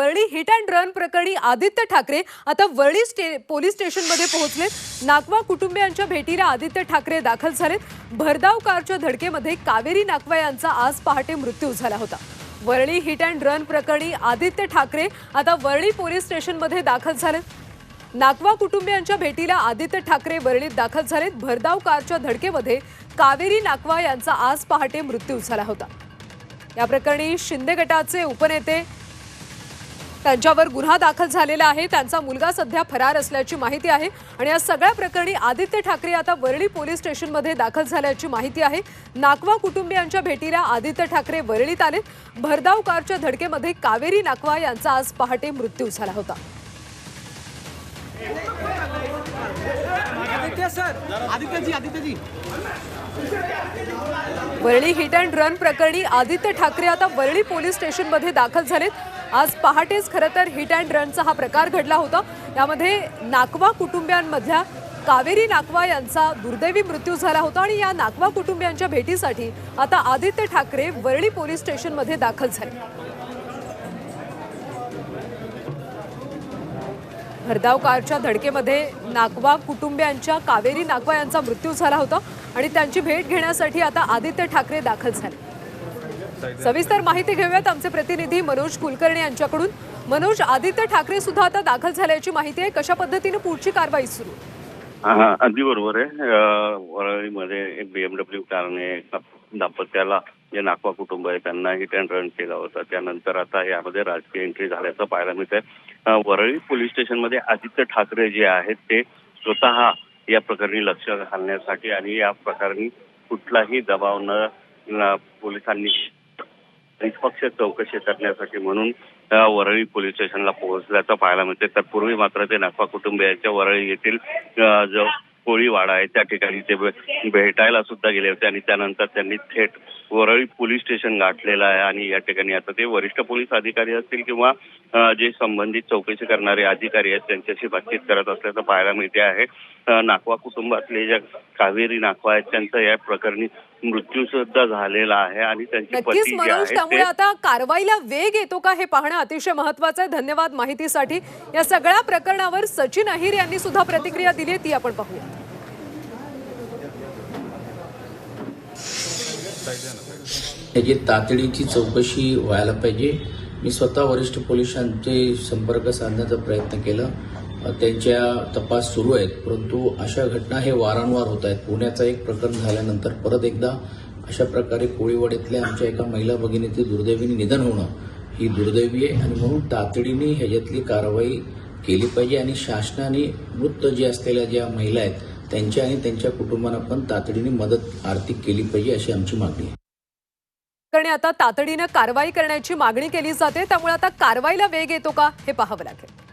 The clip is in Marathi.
वरळी हिट अँड रन प्रकरणी आदित्य ठाकरे आता वरळी स्टे पोलीस स्टेशनमध्ये पोहोचले. नाकवा कुटुंबियांच्या भेटीला आदित्य ठाकरे दाखल झालेत. भरधाव कारच्या धडकेमध्ये कावेरी नाकवा यांचा आज पहाटे मृत्यू झाला होता. वरळी हिट अँड रन प्रकरणी आदित्य ठाकरे आता वरळी पोलीस स्टेशनमध्ये दाखल झालेत. नाकवा कुटुंबियांच्या भेटीला आदित्य ठाकरे वरळीत दाखल झालेत. भरधाव कारच्या धडकेमध्ये कावेरी नाकवा यांचा आज पहाटे मृत्यू झाला होता. या प्रकरणी शिंदे गटाचे उपनेते त्यांच्यावर गुन्हा दाखल झालेला आहे. त्यांचा मुलगा सध्या फरार असल्याची माहिती आहे. आणि या सगळ्या प्रकरणी आदित्य ठाकरे आता वरळी पोलीस स्टेशनमध्ये दाखल झाल्याची माहिती आहे. नाकवा कुटुंबियांच्या भेटीला आदित्य ठाकरे वरळीत आले. भरधाव कारच्या धडकेमध्ये कावेरी नाकवा यांचा आज पहाटे मृत्यू झाला होता. वरळी हिट अँड रन प्रकरणी आदित्य ठाकरे आता वरळी पोलीस स्टेशनमध्ये दाखल झालेत. आज पहाटेच खरं तर हिट अँड रनचा हा प्रकार घडला होता. यामध्ये नाकवा कुटुंबियांमधल्या कावेरी नाकवा यांचा दुर्दैवी मृत्यू झाला होता आणि या नाकवा कुटुंबियांच्या भेटीसाठी आता आदित्य ठाकरे वरळी पोलीस स्टेशनमध्ये दाखल झाले. भरधाव कारच्या धडकेमध्ये नाकवा कुटुंबियांच्या कावेरी नाकवा यांचा मृत्यू झाला होता आणि त्यांची भेट घेण्यासाठी आता आदित्य ठाकरे दाखल झाले. सविस्तर माहिती घेऊयात आमचे प्रतिनिधी मनोज कुलकर्णी यांच्याकडून. मनोज आदित्य ठाकरे सुद्धा आता दाखल झाल्याची माहिती आहे. कशा पद्धतीने पुढची कारवाई सुरू? अगदी बरोबर आहे. वरळीमध्ये एक बीएमडब्ल्यू कारने दाम्पत्याला जे नाकवा कुटुंब आहे त्यांना हिट अँड रन केला होता. त्यानंतर आता यामध्ये राजकीय एंट्री झाल्याचं पाहायला मिळत आहे वरळी पोलीस स्टेशनमध्ये आदित्य ठाकरे जे आहेत ते स्वतः या प्रकरणी लक्ष घालण्यासाठी आणि या प्रकरणी कुठलाही दबाव न पोलिसांनी निष्पक्ष चौकशी करण्यासाठी म्हणून वरळी पोलीस स्टेशनला पोहोचल्याचं पाहायला मिळते तत्पूर्वी मात्र ते नागपा कुटुंबियांच्या वरळी येथील जो कोळीवाडा आहे त्या ठिकाणी ते भेटायला सुद्धा गेले होते आणि त्यानंतर त्यांनी थेट वरळी पोलीस स्टेशन गाठलेलं आहे आणि या ठिकाणी आता ते वरिष्ठ पोलीस अधिकारी असतील किंवा जे संबंधित चौकशी करणारे अधिकारी आहेत त्यांच्याशी बातचीत करत असल्याचं पाहायला मिळते आहे. नाकवा कुटुंबातले ज्या कावेरी नाकवा आहेत त्यांचं या प्रकरणी मृत्यू सुद्धा झालेला आहे आणि त्यांचे नक्कीच मनोज त्यामुळे ते आता कारवाईला वेग येतो का हे पाहणं अतिशय महत्वाचं आहे. धन्यवाद माहितीसाठी. या सगळ्या प्रकरणावर सचिन अहिर यांनी सुद्धा प्रतिक्रिया दिली आहे ती आपण पाहूया. याची तातडीची चौकशी व्हायला पाहिजे. मी स्वतः वरिष्ठ पोलिसांचे संपर्क साधण्याचा प्रयत्न केला. त्यांच्या तपास सुरू आहेत. परंतु अशा घटना हे वारंवार होत आहेत. पुण्याचं एक प्रकरण झाल्यानंतर परत एकदा अशा प्रकारे कोळीवाडीतल्या आमच्या एका महिला भगिनीचे दुर्दैवीने निधन होणं ही दुर्दैवी आहे. आणि म्हणून तातडीने ह्याच्यातली कारवाई केली पाहिजे आणि शासनाने मृत जे असलेल्या ज्या महिला आहेत त्यांच्या आणि त्यांच्या कुटुंबांना पण तातडीने मदत आर्थिक केली पाहिजे अशी आमची मागणी आहे. कारण आता तातडीनं कारवाई करण्याची मागणी केली जाते त्यामुळे आता कारवाईला वेग येतो का हे पाहावं लागेल.